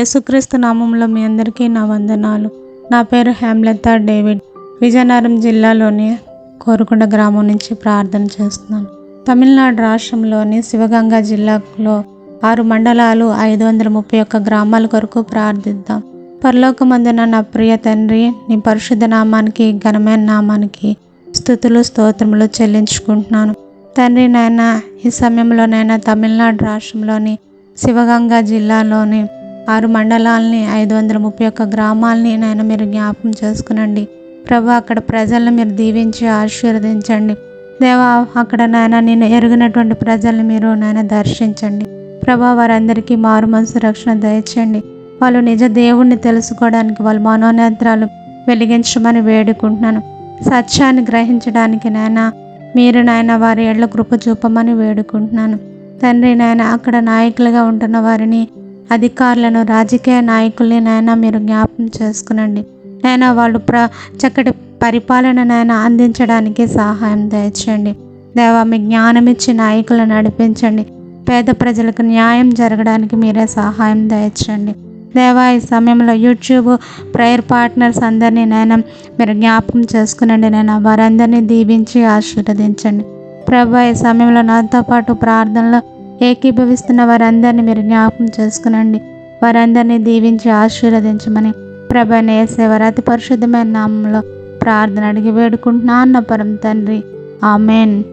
యేసుక్రీస్తు నామంలో మీ అందరికీ నా వందనాలు. నా పేరు హేమలత డేవిడ్. విజయనగరం జిల్లాలోని కోరుకొండ గ్రామం నుంచి ప్రార్థన చేస్తున్నాను. తమిళనాడు రాష్ట్రంలోని శివగంగా జిల్లాలో ఆరు మండలాలు ఐదు వందల ముప్పై ఒక్క గ్రామాల కొరకు ప్రార్థిద్దాం. పరలోకమందున నా ప్రియ తండ్రి నీ పరిశుద్ధ నామానికి ఘనమైన నామానికి స్థుతులు స్తోత్రములు చెల్లించుకుంటున్నాను. తండ్రి నాయన ఈ సమయంలోనైనా తమిళనాడు రాష్ట్రంలోని శివగంగా జిల్లాలోని ఆరు మండలాల్ని ఐదు వందల ముప్పై ఒక్క గ్రామాలని నాయన మీరు జ్ఞాపకం చేసుకునండి. ప్రభా అక్కడ ప్రజలను మీరు దీవించి ఆశీర్వదించండి. దేవా అక్కడ నాయన నేను ఎరిగినటువంటి ప్రజల్ని మీరు నాయన దర్శించండి. ప్రభా వారందరికీ మారు మనసు రక్షణ దయచేయండి. వాళ్ళు నిజ దేవుణ్ణి తెలుసుకోవడానికి వాళ్ళ మనోనేత్రాలు వెలిగించమని వేడుకుంటున్నాను. సత్యాన్ని గ్రహించడానికి నాయన మీరు నాయన వారి ఏళ్ళ కృప చూపమని వేడుకుంటున్నాను. తండ్రి నాయన అక్కడ నాయకులుగా ఉంటున్న వారిని అధికారులను రాజకీయ నాయకుల్ని నైనా మీరు జ్ఞాపకం చేసుకునండి. నైనా వాళ్ళు ప్ర చక్కటి పరిపాలన అందించడానికి సహాయం దయచేయండి. దేవా మీ జ్ఞానం ఇచ్చి నాయకులను నడిపించండి. పేద ప్రజలకు న్యాయం జరగడానికి మీరే సహాయం దయచండి దేవా ఈ సమయంలో యూట్యూబ్ ప్రేయర్ పార్ట్నర్స్ అందరినీ నేను మీరు జ్ఞాపకం చేసుకునండి నేను వారందరినీ దీవించి ఆశీర్వదించండి. ప్రభా ఈ సమయంలో నాతో పాటు ప్రార్థనలో ఏకీభవిస్తున్న వారందరినీ మీరు జ్ఞాపకం చేసుకునండి. వారందరినీ దీవించి ఆశీర్వదించమని ప్రభా వేసేవారు అతి పరిశుద్ధమైన నామంలో ప్రార్థన అడిగి వేడుకుంటున్నా అన్న పరం తండ్రి. ఆమెన్.